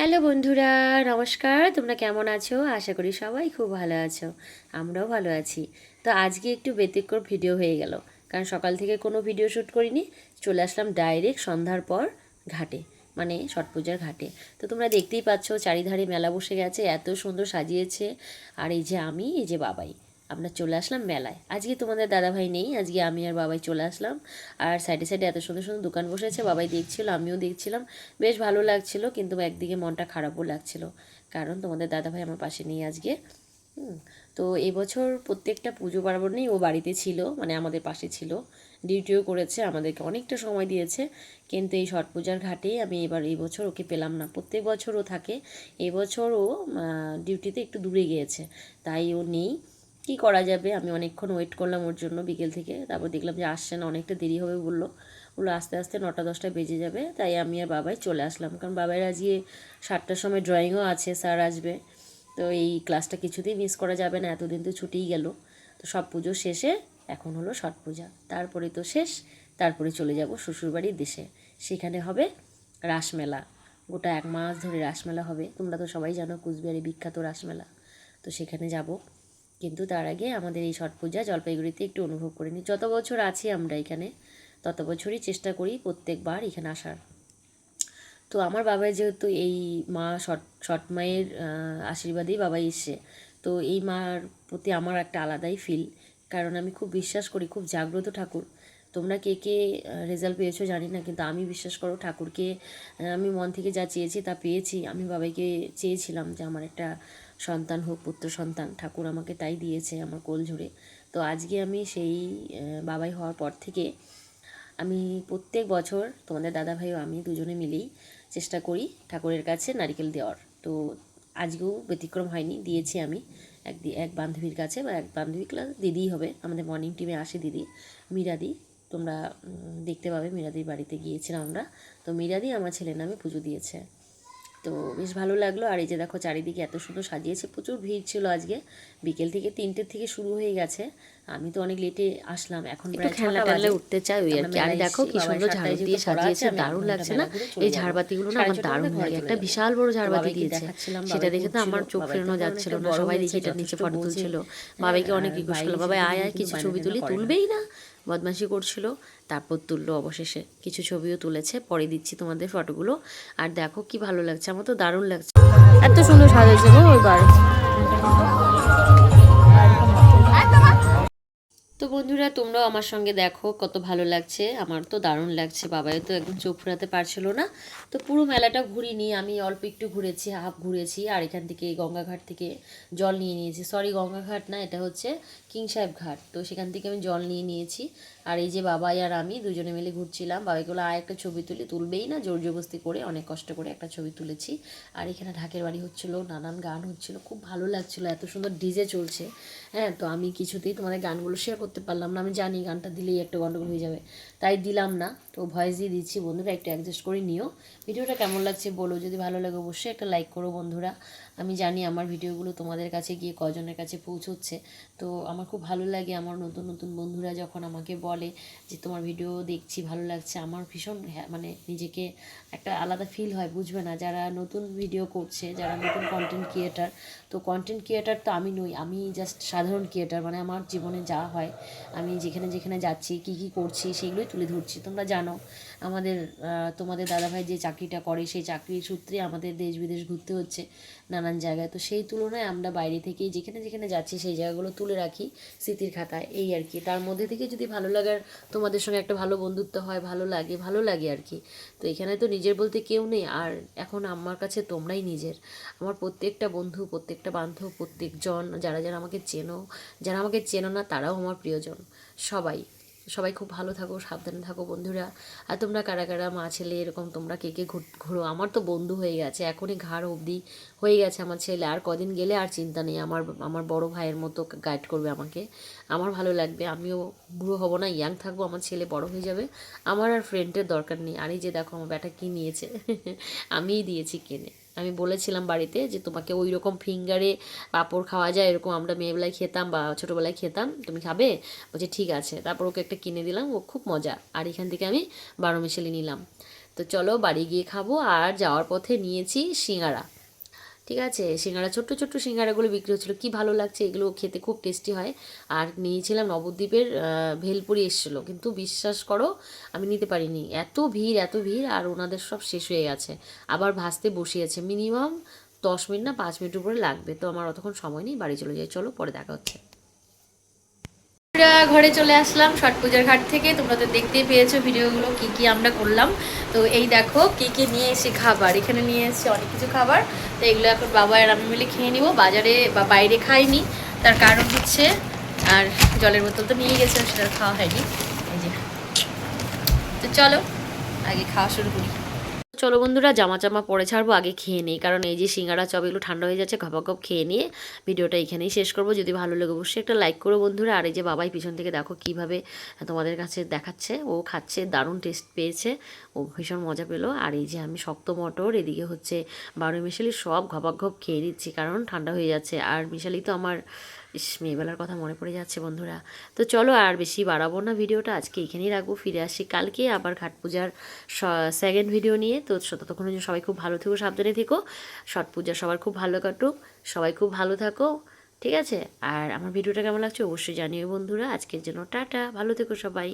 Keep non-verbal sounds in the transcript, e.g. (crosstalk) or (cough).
Hello বন্ধুরা, নমস্কার। তোমরা কেমন আছো? আশা করি সবাই খুব ভালো আছো। আমরাও ভালো আছি। তো আজকে একটু ব্যতিক্রম ভিডিও হয়ে গেল। কারণ সকাল থেকে কোনো ভিডিও শ্যুট করিনি। চলে আসলাম ডাইরেক্ট সন্ধ্যার পর ঘাটে মানে ছট পূজার ঘাটে। তো তোমরা দেখতেই পাচ্ছ, চারিধারে মেলা বসে গেছে, এত সুন্দর সাজিয়েছে। আর এই যে আমি, এই যে বাবাই। আমরা চলে আসলাম মেলায়। আজকে তোমাদের দাদাভাই নেই, আজকে আমি আর বাবাই চলে আসলাম। আর সাইডে সাইডে এত সুন্দর সুন্দর দোকান বসেছে, বাবাই দেখছিল, আমিও দেখছিলাম। বেশ ভালো লাগছিল, কিন্তু একদিকে মনটা খারাপও লাগছিল, কারণ তোমাদের দাদাভাই আমার পাশে নেই আজকে। তো এবছর প্রত্যেকটা পুজো পার্বণেই ও বাড়িতে ছিল মানে আমাদের পাশে ছিল। ডিউটিও করেছে, আমাদেরকে অনেকটা সময় দিয়েছে, কিন্তু এই ছট পূজার ঘাটেই আমি এবার এই বছর ওকে পেলাম না। প্রত্যেক বছর ও থাকে, এবছর ও ডিউটিতে একটু দূরে গিয়েছে, তাই ও নেই। কি করা যাবে? আমি অনেকক্ষণ ওয়েট করলাম ওর জন্য বিকেল থেকে। তারপর দেখলাম যে আসছে না, অনেকটা দেরি হবে বলল। বলল, আস্তে আস্তে নটা, দশটা বেজে যাবে। তাই আমি আর বাবাই চলে আসলাম। কারণ বাবার আজকে সাতটার সময় ড্রয়িংও আছে, স্যার আসবে। তো এই ক্লাসটা কিছুতেই মিস করা যাবে না, এতদিন তো ছুটিই গেল। তো সব পুজো শেষে এখন হলো ছট পূজা। তারপরে তো শেষ, তারপরে চলে যাব শ্বশুরবাড়ির দেশে। সেখানে হবে রাসমেলা। গোটা এক মাস ধরে রাসমেলা হবে। তোমরা তো সবাই জানো কুচবিহারে বিখ্যাত রাসমেলা। তো সেখানে যাব। কিন্তু তার আগে আমাদের এই ছট পূজা জলপাইগুড়িতে একটু অনুভব করে নিই। যত বছর আছি আমরা এখানে, তত বছরই চেষ্টা করি প্রত্যেকবার এখানে আসার। তো আমার বাবা যেহেতু এই মা সৎ সৎ মায়ের আশীর্বাদেই বাবা এসছে, তো এই মার প্রতি আমার একটা আলাদাই ফিল কারণ আমি খুব বিশ্বাস করি, খুব জাগ্রত ঠাকুর। তোমরা কে কে রেজাল্ট পেয়েছ জানি না, কিন্তু আমি বিশ্বাস করো ঠাকুরকে আমি মন থেকে যা চেয়েছি তা পেয়েছি। আমি বাবাকে চেয়েছিলাম যে আমার একটা সন্তান হোক, পুত্র সন্তান, ঠাকুর আমাকে তাই দিয়েছে আমার কোল ঝরে। তো আজকে আমি সেই বাবাই হওয়ার পর থেকে আমি প্রত্যেক বছর তোমাদের দাদা ভাই আমি দুজনে মিলেই চেষ্টা করি ঠাকুরের কাছে নারিকেল দেওয়ার। তো আজকেও ব্যতিক্রম হয়নি, দিয়েছি আমি এক এক বান্ধবীর কাছে বা এক বান্ধবী ক্লাস দিদিই হবে, আমাদের মর্নিং টিমে আসে দিদি, মিরাদি। তোমরা দেখতে পাবে মিরাদির বাড়িতে গিয়েছিলাম আমরা। তো মিরাদি আমার ছেলের নামে পুজো দিয়েছে। তো বেশ ভালো লাগল। আর এই যে দেখো, চারিদিকে এত সুন্দর সাজিয়েছে, প্রচুর ভিড় ছিল আজকে। বিকেল থেকে তিনটের থেকে শুরু হয়ে গেছে। আমি তো অনেক লেটে আসলাম এখন প্রায় খেলা ছটা উঠতে চাই ওই আর কি। আর দেখো কি সুন্দর ঝাড়বাতি দিয়ে সাজিয়েছে দারুণ লাগছে না? এই। ঝাড়বাতিগুলো না আমার দারুণ লাগে। একটা বিশাল বড় ঝাড়বাতি দিয়েছে। সেটা দেখে তো আমার চোখ ফেরানো যাচ্ছিল না। সবাই দেখি এটা নিচে ফটো তুলছিল। হ্যাঁ, বাবাইকে অনেক রিকোয়েস্ট করল বাবাই আয় আয় কিছু ছবি তুলি তুলবেই না। বদমাশি করছিল তারপর তুললো অবশেষে। কিছু ছবিও তুলেছে পরে দিচ্ছি তোমাদের ফটোগুলো। আর দেখো কি ভালো লাগছে আমার তো দারুণ লাগছে। এত সুন্দর সাজিয়েছে গো ওইবার। তো বন্ধুরা, তোমরাও আমার সঙ্গে দেখো কত ভালো লাগছে। আমার তো দারুণ লাগছে, বাবাই তো একদম চোখ ফুরাতে পারছিল না। তো পুরো মেলাটা ঘুরিনি, আমি অল্প একটু ঘুরেছি, হাফ ঘুরেছি, আর এখান থেকে গঙ্গাঘাট থেকে জল নিয়ে নিয়েছি। সরি গঙ্গাঘাট না, এটা হচ্ছে কিং সাহেব ঘাট। তো সেখান থেকে আমি জল নিয়ে নিয়েছি। আর এই যে বাবাই আর আমি দুজনে মিলে ঘুরছিলাম, বাবাইকে বলে আর একটা ছবি তুলি। তুলবেই না, জোর জবস্তি করে অনেক কষ্ট করে একটা ছবি তুলেছি। আর এখানে ঢাকের বাড়ি হচ্ছিল, নানান গান হচ্ছিল, খুব ভালো লাগছিল, এত সুন্দর ডিজে চলছে। হ্যাঁ তো আমি কিছুতেই তোমাদের গানগুলো শেয়ার করতে পারলাম না, আমি জানি গানটা দিলেই একটা গন্ডগোল হয়ে যাবে। তাই দিলাম না, তো ভয়েস দিয়ে দিচ্ছি, বন্ধুরা একটু অ্যাডজাস্ট করে নিও। ভিডিওটা কেমন লাগছে বলো, যদি ভালো লাগে অবশ্যই একটা লাইক করো বন্ধুরা। আমি জানি আমার ভিডিওগুলো তোমাদের কাছে গিয়ে কজনের কাছে পৌঁছচ্ছে। তো আমার খুব ভালো লাগে আমার নতুন নতুন বন্ধুরা যখন আমাকে বলে যে তোমার ভিডিও দেখছি, ভালো লাগছে, আমার ভীষণ মানে নিজেকে একটা আলাদা ফিল হয়, বুঝবে না? যারা নতুন ভিডিও করছে, যারা নতুন কন্টেন্ট ক্রিয়েটার তো কন্টেন্ট ক্রিয়েটার তো আমি নই, আমি জাস্ট সাধারণ ক্রিয়েটার মানে আমার জীবনে যা হয়, আমি যেখানে যেখানে যাচ্ছি, কি কি করছি, সেগুলোই তুলে ধরছি। তোমরা জানো আমাদের তোমাদের দাদাভাই যে চাকরিটা করে, সেই চাকরির সূত্রে আমাদের দেশ বিদেশ ঘুরতে হচ্ছে নানান জায়গায়। তো সেই তুলনায় আমরা বাইরে থেকে যেখানে যেখানে যাচ্ছি, সেই জায়গাগুলো তুলে রাখি স্মৃতির খাতায়, এই আর কি। তার মধ্যে থেকে যদি ভালো লাগার, তোমাদের সঙ্গে একটা ভালো বন্ধুত্ব হয়, ভালো লাগে ভালো লাগে আর কি। তো এখানে তো নিজের বলতে কেউ নেই, আর এখন আমার কাছে তোমরাই নিজের। আমার প্রত্যেকটা বন্ধু, প্রত্যেকটা বান্ধব, প্রত্যেকজন, যারা যারা আমাকে চেনো, যারা আমাকে চেনো না, তারাও আমার প্রিয়জন। সবাই। সবাই খুব ভালো থাকো, সাবধানে থাকো বন্ধুরা। আর তোমরা কারা কারা মা ছেলে, এরকম তোমরা কে কে ঘুর- আমার তো বন্ধু হয়ে গেছে, এখনই ঘাড় অবধি হয়ে গেছে আমার ছেলে। আর কদিন গেলে আর চিন্তা নেই, আমার আমার বড় ভাইয়ের মতো গাইড করবে আমাকে। আমার ভালো লাগবে, আমিও বুড়ো হব না ইয়াং থাকব, আমার ছেলে বড় হয়ে যাবে। আমার আর ফ্রেন্ডের দরকার নেই। আর এই যে দেখো, আমার ব্যাটা কি নিয়েছে? (laughs) আমিই দিয়েছি কিনে। আমি বলেছিলাম বাড়িতে যে তোমাকে ওই রকম ফিঙ্গারে পাঁপড় খাওয়া যায়, এরকম আমরা মেয়েবেলায় খেতাম বা ছোটোবেলায় খেতাম, তুমি খাবে? বলছে, ঠিক আছে। তারপর ওকে একটা কিনে দিলাম, ও খুব মজা। আর এখান থেকে আমি বারো মিশালি নিলাম। তো চলো বাড়ি গিয়ে খাব, আর যাওয়ার পথে নিয়েছি সিঙ্গারা। ঠিক আছে? সিঙ্গারা, ছোট্ট ছোট্ট সিঙ্গারাগুলো বিক্রি হচ্ছিল। কি ভালো লাগছে? এগুলো খেতে খুব টেস্টি হয়। আর নিয়েছিলাম নবদ্বীপের ভেলপুরি এসেছিল। কিন্তু বিশ্বাস করো, আমি নিতে পারিনি। এত ভিড় এত ভিড়, আর ওনাদের সব শেষ হয়ে গেছে। আবার ভাসতে বসিয়েছে। মিনিমাম দশ মিনিট না, পাঁচ মিনিট উপরে লাগবে। তো আমার অতক্ষণ সময় নেই, বাড়ি চলে যাই। চলো, পরে দেখা হচ্ছে। আমরা ঘরে চলে আসলাম ছট পূজার ঘাট থেকে। তোমরা তো দেখতেই পেয়েছ ভিডিওগুলো, কি কি আমরা করলাম। তো এই দেখো, কি কি নিয়ে এসে খাবার। এখানে নিয়ে এসেছি অনেক কিছু খাবার। তো এগুলো এখন বাবা আর আমি মিলে খেয়ে নিব। বাজারে বা বাইরে খাইনি। তার কারণ হচ্ছে, আর জলের বোতল তো নিয়ে গেছিলাম, সেটা খাওয়া হয়নি। এই যে। তো চলো, আগে খাওয়া শুরু করি। চলো বন্ধুরা, জামা জামা পরে ছাড়বো, আগে খেয়ে নিই। কারণ এই যে সিঙ্গারা চপ, এগুলো ঠান্ডা হয়ে যাচ্ছে, ঘপা ঘপ খেয়ে নিয়ে ভিডিওটা এখানেই শেষ করব। যদি ভালো লাগে অবশ্যই একটা লাইক করো বন্ধুরা। আর এই যে বাবাই পিছন থেকে দেখো কীভাবে তোমাদের কাছে দেখাচ্ছে। ও খাচ্ছে, দারুণ টেস্ট পেয়েছে। ও ভীষণ মজা পেল। আর এই যে আমি শক্ত মটর, এদিকে হচ্ছে বারো মিশালি সব ঘপাক ঘপ খেয়ে নিচ্ছি, কারণ ঠান্ডা হয়ে যাচ্ছে। আর মিশালি তো আমার ইস, মেয়েবেলার কথা মনে পড়ে যাচ্ছে বন্ধুরা। তো চলো আর বেশি বাড়াবো না ভিডিওটা, আজকে এখানেই রাখব, ফিরে আসি কালকে আবার ঘাট পূজার সেকেন্ড ভিডিও নিয়ে। তো ততক্ষণ সবাই খুব ভালো থেকো, সাবধানে থেকো। ছট পূজা সবার খুব ভালো কাটুক, সবাই খুব ভালো থাকো, ঠিক আছে? আর আমার ভিডিওটা কেমন লাগছে অবশ্যই জানিও বন্ধুরা। আজকের জন্য টাটা, ভালো থেকো সবাই।